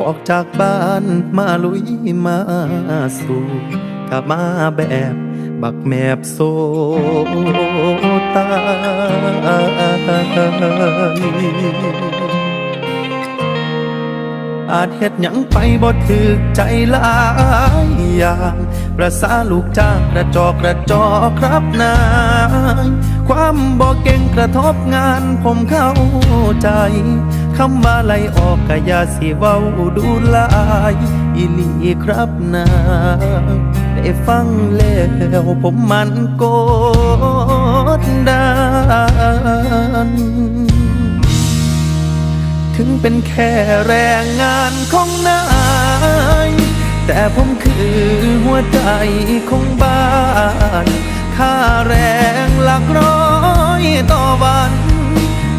ออกจากบ้านมาลุยมาสู่กลับมาแบบบักแมบโซตายอาจเฮ็ดหยังไปบ่ถึกใจหลายอย่างประสาลูกจ้างกระจอกกระจอกครับนายความบ่เก่งกระทบงานผมเข้าใจ คำว่าไล่ออกกะยาสิเว้าดูลายอีลีครับนาได้ฟังแล้วผมมันโกดดันถึงเป็นแค่แรงงานของนาย แต่ผมคือหัวใจของบ้าน ค่าแรงหลักร้อย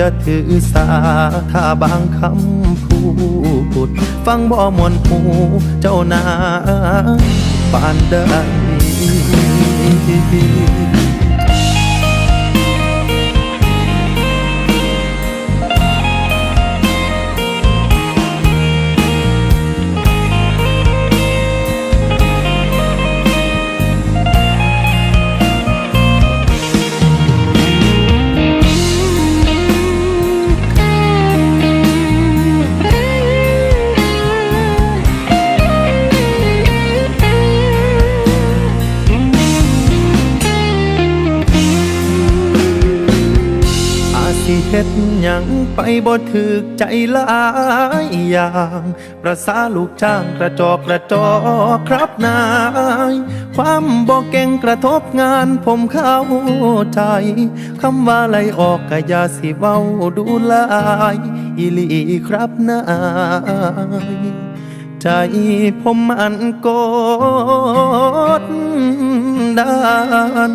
อย่าถือสาถ้าบางคำพูด ฟังบ่มวนหูเจ้านาปานใด เฮ็ดหยังไปบ่ถึกใจหลายอย่าง ประสาลูกจ้างกระจอกกระจอกครับนาย ความบ่เก่งกระทบงานผมเข้าใจ คำว่าไลออกกะยาสิเว้าดูลายอีลีครับนายใจผมมันกดดัน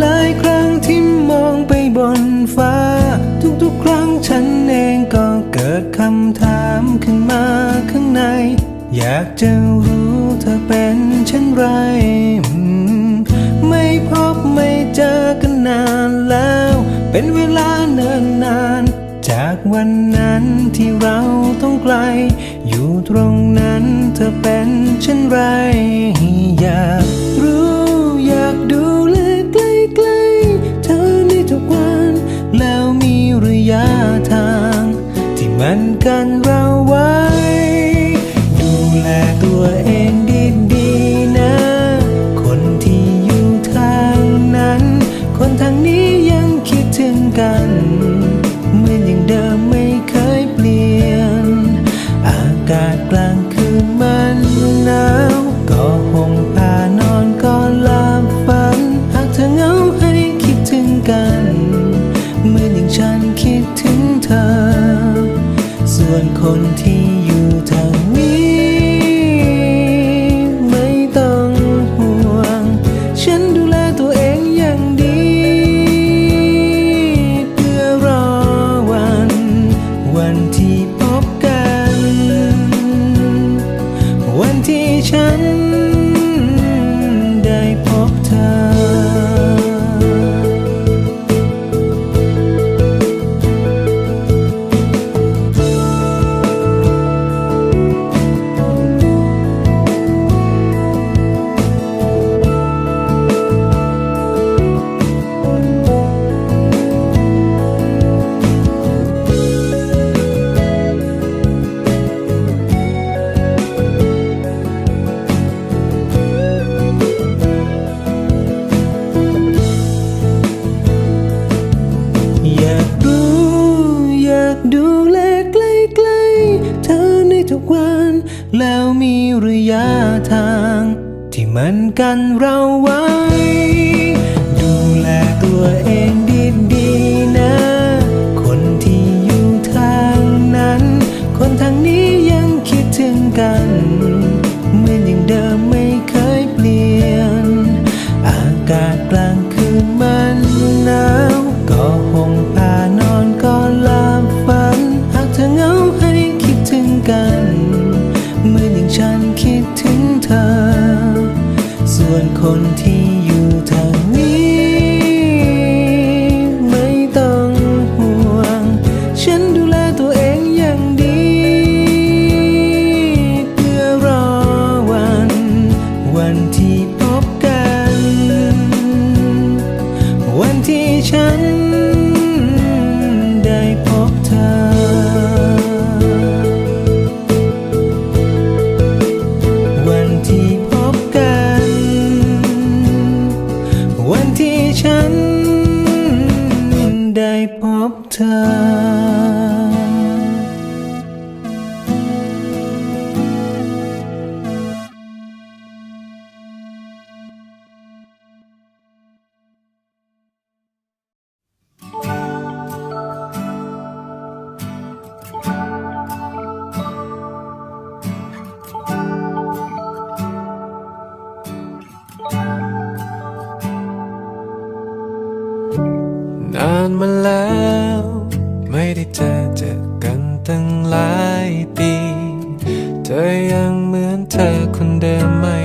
หลายครั้งที่มองไปบนฟ้า ทุกๆ ครั้งฉันเองก็เกิดคำถามขึ้นมาข้างใน อยากจะรู้เธอเป็นเช่นไร ไม่พบไม่เจอกันนานแล้ว เป็นเวลาเนิ่นนานจากวันนั้นที่เราต้องไกล อยู่ตรงนั้นเธอเป็นเช่นไร อยากรู้ กันเราไว้ ดูแลตัวเองดีๆนะ คนที่อยู่ทางนั้น คนทางนี้ยังคิดถึงกันเหมือนอย่างเดิมไม่เคยเปลี่ยน อากาศกลางคืนมันหนาวก็ห่มผ้านอนก็หลับฝัน หากเธอเหงาให้คิดถึงกัน เหมือนอย่างฉันคิดถึงเธอ วนคนที่อยู่ทางนี้ ระยะทาง ที่มันกันเราไว้ ดูแลตัวเองดีๆนะ คนที่อยู่ทางนั้น คนทางนี้ยังคิดถึงกันเหมือนอย่างเดิมไม่เคยเปลี่ยน อากาศกลาง คนที่อยู่ทางนี้ เธอ ได้เจอเจอกันตั้งหลายปี เธอยังเหมือนเธอคนเดิมไม่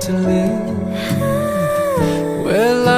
to live. Well, I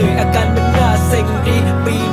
တွေအကန်မနာစိတ်ဒီပီ